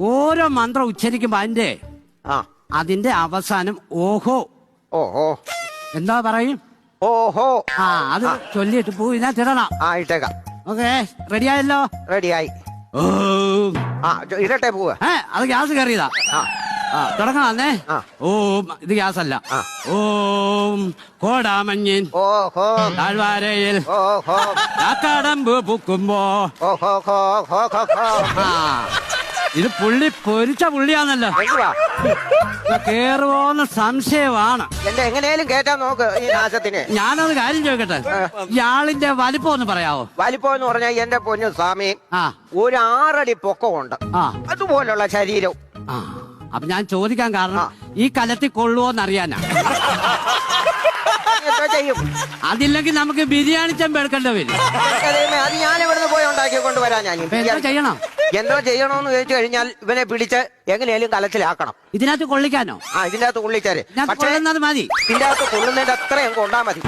ഓരോ മന്ത്രം ഉച്ചരിക്കുമ്പോ അതിന്റെ ആ. അതിന്റെ അവസാനം ഓഹോ. ഓഹോ. എന്താ പറയും? ഓഹോ. ആ അത് ചൊല്ലിയിട്ട് പൂ ഞാൻ ആ ഇട്ടേക്കാം. ഓക്കെ റെഡിയായല്ലോ? റെഡിയായി. ഓം. ആ ചോ- ഇരട്ടെ പോവാ. ഏ അത് ഗ്യാസ് കയറിയതാ. ആ. ആ തുടങ്ങാന്നേ ആ. ഓം ഇത് ഗ്യാസ് അല്ല ആ. ഓം കോടാമഞ്ഞിൻ. ഓഹോ. താഴ്വാരയിൽ. ഓഹോ. കാക്കാടമ്പ് പൂക്കുമ്പോ. ഓഹോ ഹോ ഹോ ഹോ ഹോ. ആ. ഇത് പുള്ളി പൊരിച്ച പുള്ളിയാന്നല്ലോ. എന്തുവാ ഇത് കേറുവോന്ന് സംശയമാണ്. എന്റെ എങ്ങനെയാലും കേറ്റാൻ നോക്ക് ഈ നാശത്തിന്. ഞാനൊരു കാര്യം ചോദിക്കട്ടെ? ഇയാളിന്റെ വലിപ്പം ഒന്ന് പറയാവോ? വലിപ്പം എന്ന് പറഞ്ഞാൽ എന്റെ പൊന്നു സ്വാമി ആ. ഒരു ആറടി പൊക്കമുണ്ട്. ആ. അതുപോലുള്ള ശരീരം ആ. അപ്പൊ ഞാൻ ചോദിക്കാൻ കാരണം ഈ കലത്തിൽ കൊള്ളുവോന്ന് അറിയാനാ. എന്തോ ചെയ്യും? അതില്ലെങ്കിൽ നമുക്ക് ബിരിയാണി ചെമ്പ് എടുക്കേണ്ടി വരും. ദൈവമേ, അത് ഞാൻ ഇവിടുന്ന് പോയി ഉണ്ടാക്കി കൊണ്ടുവരാൻ ഞാൻ. അപ്പൊ എന്തോ ചെയ്യണം? എന്തോ ചെയ്യണോന്ന് ചോദിച്ചു കഴിഞ്ഞാൽ ഇവനെ പിടിച്ച് എങ്ങനെയാലും കലത്തിലാക്കണം. ഇതിനകത്ത് കൊള്ളിക്കാനോ? ആ ഇതിന്റെ അകത്ത് ഉള്ളിച്ചാര് ഇതിനകത്ത് പക്ഷേ കൊള്ളുന്നത് മതി. ഇതിന്റെ അകത്ത് കൊള്ളുന്നതിന്റെ അത്രയും കൊണ്ടാ മതി.